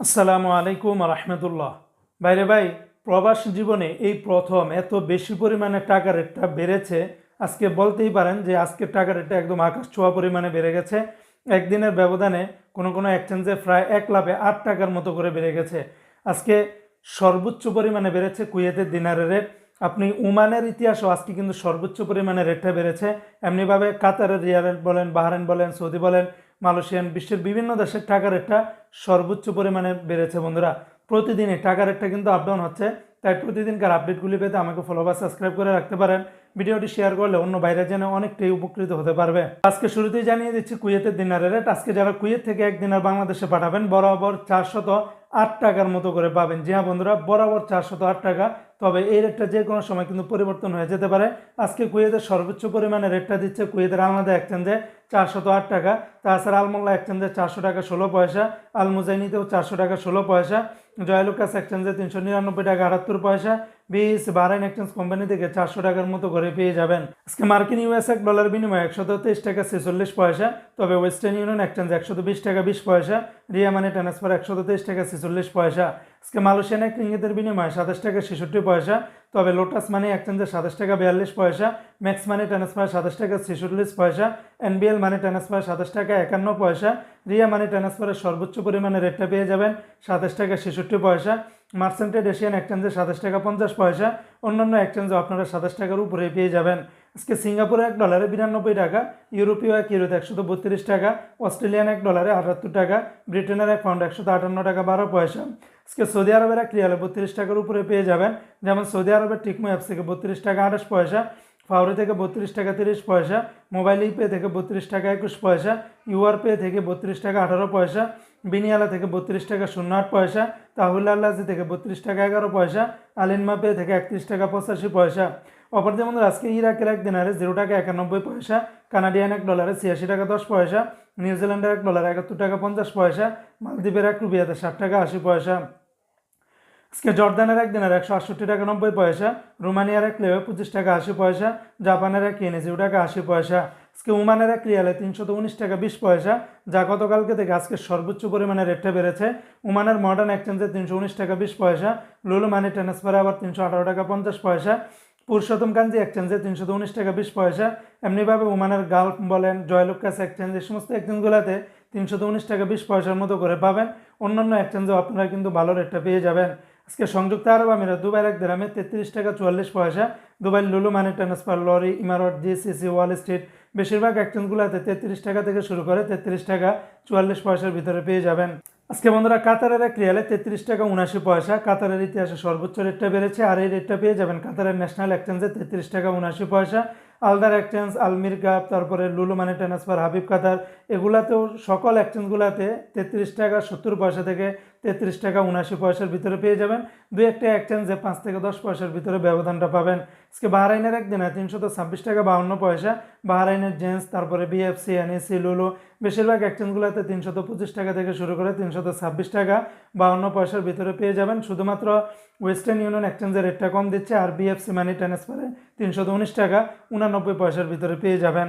আসসালামু আলাইকুম রহমতুল্লাহ। বাইরে ভাই, প্রবাস জীবনে এই প্রথম এত বেশি পরিমাণে টাকা রেটটা বেড়েছে, আজকে বলতেই পারেন যে আজকের টাকা রেটটা একদম আকাশ ছোঁয়া পরিমাণে বেড়ে গেছে। একদিনের ব্যবধানে কোনো কোনো এক্সচেঞ্জে প্রায় এক লাভে আট টাকার মতো করে বেড়ে গেছে। আজকে সর্বোচ্চ পরিমাণে বেড়েছে কুয়েতের দিনারের রেট। আপনি উমানের ইতিহাসও আজকে কিন্তু সর্বোচ্চ পরিমাণে রেটটা বেড়েছে। এমনিভাবে কাতারের রিয়াল বলেন বাহারেন বলেন, সৌদি বলেন মালয়েশিয়ান বিশ্বের বিভিন্ন দেশের টাকা রেটটা সর্বোচ্চ পরিমাণে বেড়েছে, বন্ধুরা। প্রতিদিনই টাকা রেটটা কিন্তু আপডাউন হচ্ছে, তাই প্রতিদিনকার আপডেটগুলি পেতে আমাকে ফলো বা সাবস্ক্রাইব করে রাখতে পারেন। ভিডিওটি শেয়ার করলে অন্য বাইরে যেন অনেকটাই উপকৃত হতে পারবে। আজকে শুরুতেই জানিয়ে দিচ্ছি কুয়েতের দিনারের রেট আজকে যারা কুয়েত থেকে এক দিনার বাংলাদেশে পাঠাবেন, বরাবর চারশত আট টাকার মতো করে পাবেন। জি হ্যাঁ বন্ধুরা, বরাবর চারশত আট টাকা। তবে এই রেটটা যে কোনো সময় কিন্তু পরিবর্তন হয়ে যেতে পারে। আজকে কুয়েতের সর্বোচ্চ পরিমাণে রেটটা দিচ্ছে কুয়েতের আলমাদা এক্সচেঞ্জে চারশত আট টাকা। তাছাড়া আলমোল্লা এক্সচেঞ্জে চারশো টাকা ষোলো পয়সা, আলমুজাইনিতেও চারশো টাকা ষোলো পয়সা জয়লুকাস এক্সচেঞ্জে তিনশো নিরানব্বই টাকা আটাত্তর পয়সা বিএস বাহরাইন এক্সচেঞ্জ কোম্পানি থেকে চারশো টাকার মতো করে পেয়ে যাবেন। আজকে মার্কিন ইউএস এক ডলার বিনিময়ে একশত তেইশ টাকা ছেচল্লিশ পয়সা, তবে ওয়েস্টার্ন ইউনিয়ন এক্সচেঞ্জ একশত বিশ টাকা বিশ পয়সা, রিয়া মানি ট্রান্সফার একশত তেইশ টাকা ছেচল্লিশ পয়সা। আজকে মালয়েশিয়ান এক রিঙ্গিতের বিনিময়ে সাতাশ টাকা ছেষট্টি পয়সা, তবে লোটাস মানি এক্সচেঞ্জে সাতাশ টাকা বিয়াল্লিশ পয়সা, ম্যাক্স মানি ট্রান্সফার সাতাশ টাকা ছেচল্লিশ পয়সা, এনবিএল মানি ট্রান্সফার সাতাশ টাকা একান্ন পয়সা, রিয়া মানি ট্রান্সফারের সর্বোচ্চ পরিমাণে রেটটা পেয়ে যাবেন সাতাশ টাকা ছেষট্টি পয়সা। মার্সেন্টেড এশিয়ান এক্সচেঞ্জে সাতাশ টাকা পঞ্চাশ পয়সা, অন্যান্য এক্সচেঞ্জে আপনারা সাতাশ টাকার উপরে পেয়ে যাবেন। আজকে সিঙ্গাপুরে এক ডলারে বিরানব্বই টাকা, ইউরোপীয় এক ইউরোতে একশত বত্রিশ টাকা, অস্ট্রেলিয়ান এক ডলারে আটাত্তর টাকা, ব্রিটেনের এক পাউন্ড একশত আটান্ন টাকা, বারো পয়সা। আজকে সৌদি আরবের এক রিয়ালে বত্রিশ টাকার উপরে পেয়ে যাবেন, যেমন সৌদি আরবের টিকমো অ্যাপস থেকে বত্রিশ টাকা, আঠাশ পয়সা। ফাউরি থেকে বত্রিশ টাকা তিরিশ পয়সা, মোবাইল ইপে থেকে বত্রিশ টাকা একুশ পয়সা ইউআর পে থেকে বত্রিশ টাকা আঠারো পয়সা, বিনিয়ালা থেকে বত্রিশ টাকা শূন্য আট পয়সা, তাহুল আল্লাজি থেকে বত্রিশ টাকা এগারো পয়সা আলিনমা পে থেকে একত্রিশ টাকা পঁচাশি পয়সা। অপর যেমন আজকে ইরাকের এক দিনারে জিরো টাকা একানব্বই পয়সা, কানাডিয়ান এক ডলারে ছিয়াশি টাকা দশ পয়সা, নিউজিল্যান্ডের এক ডলারে একাত্তর টাকা পঞ্চাশ পয়সা, মালদ্বীপের এক রুপিয়াতে ষাট টাকা আশি পয়সা। আজকে জর্দানের এক দিনের একশো আটষট্টি টাকা নব্বই পয়সা, রোমানিয়ার এক লেবে পঁচিশ টাকা আশি পয়সা, জাপানের এক জিরো টাকা আশি পয়সা। আজকে ওমানের এক রিয়ালে তিনশত উনিশ টাকা বিশ পয়সা, যা গতকালকে থেকে আজকে সর্বোচ্চ পরিমাণে রেটটা বেড়েছে। ওমানের মডার্ন এক্সচেঞ্জে তিনশো উনিশ টাকা বিশ পয়সা, লুলু মানি ট্রান্সফারে আবার তিনশো আঠারো টাকা পঞ্চাশ পয়সা। পুরুষোত্তম কাঞ্জি এক্সচেঞ্জে তিনশো উনিশ টাকা বিশ পয়সা। এমনিভাবে ওমানের গালফ বলেন, জয়লুকাস এক্সচেঞ্জ এই সমস্ত এক্সচেঞ্জগুলোতে তিনশো উনিশ টাকা বিশ পয়সার মতো করে পাবেন। অন্যান্য এক্সচেঞ্জেও আপনারা কিন্তু ভালো রেটটা পেয়ে যাবেন। আজকে সংযুক্ত আরব আমিরাত, দুবাইয়ের এক গ্রামে তেত্রিশ টাকা চুয়াল্লিশ পয়সা Dubai Lulu money transfer, lorry, ইমারত, জিসিসি, ওয়াল স্ট্রিট, বেশিরভাগ এক্সচেঞ্জগুলোতে তেত্রিশ টাকা থেকে শুরু করে তেত্রিশ টাকা চুয়াল্লিশ পয়সার ভিতরে পেয়ে যাবেন। আজকে বন্ধুরা, কাতারের এক রিয়ালে তেত্রিশ টাকা উনাশি পয়সা, কাতারের ইতিহাসে সর্বোচ্চ রেটটা বেড়েছে, আর এই রেটটা পেয়ে যাবেন কাতারের ন্যাশনাল এক্সচেঞ্জে তেত্রিশ টাকা উনাশি পয়সা। আলদার এক্সচেঞ্জ, আলমির কাপ, তারপরে লুলু মানি ট্রান্সফার, হাবিব কাতার, এগুলাতেও সকল এক্সচেঞ্জগুলোতে তেত্রিশ টাকা সত্তর পয়সা থেকে তেত্রিশ টাকা উনাশি পয়সার ভিতরে পেয়ে যাবেন। দু একটা এক্সচেঞ্জে পাঁচ থেকে দশ পয়সার ভিতরে ব্যবধানটা পাবেন। আজকে বাহারাইনের একদিনে তিনশত ছাব্বিশ টাকা বাউন্ন পয়সা। বাহারাইনের জেন্স তারপরে বিএফসি এনএসি লুলু বেশিরভাগ এক্সচেঞ্জগুলোতে তিনশত পঁচিশ টাকা থেকে শুরু করে তিনশত ছাব্বিশ টাকা বাউন্ন পয়সার ভিতরে পেয়ে যাবেন। শুধুমাত্র ওয়েস্টার্ন ইউনিয়ন এক্সচেঞ্জের রেটটা কম দিচ্ছে আর বিএফসি মানি ট্রান্সফারে তিনশত উনিশ টাকা উনানব্বই পয়সার ভিতরে পেয়ে যাবেন।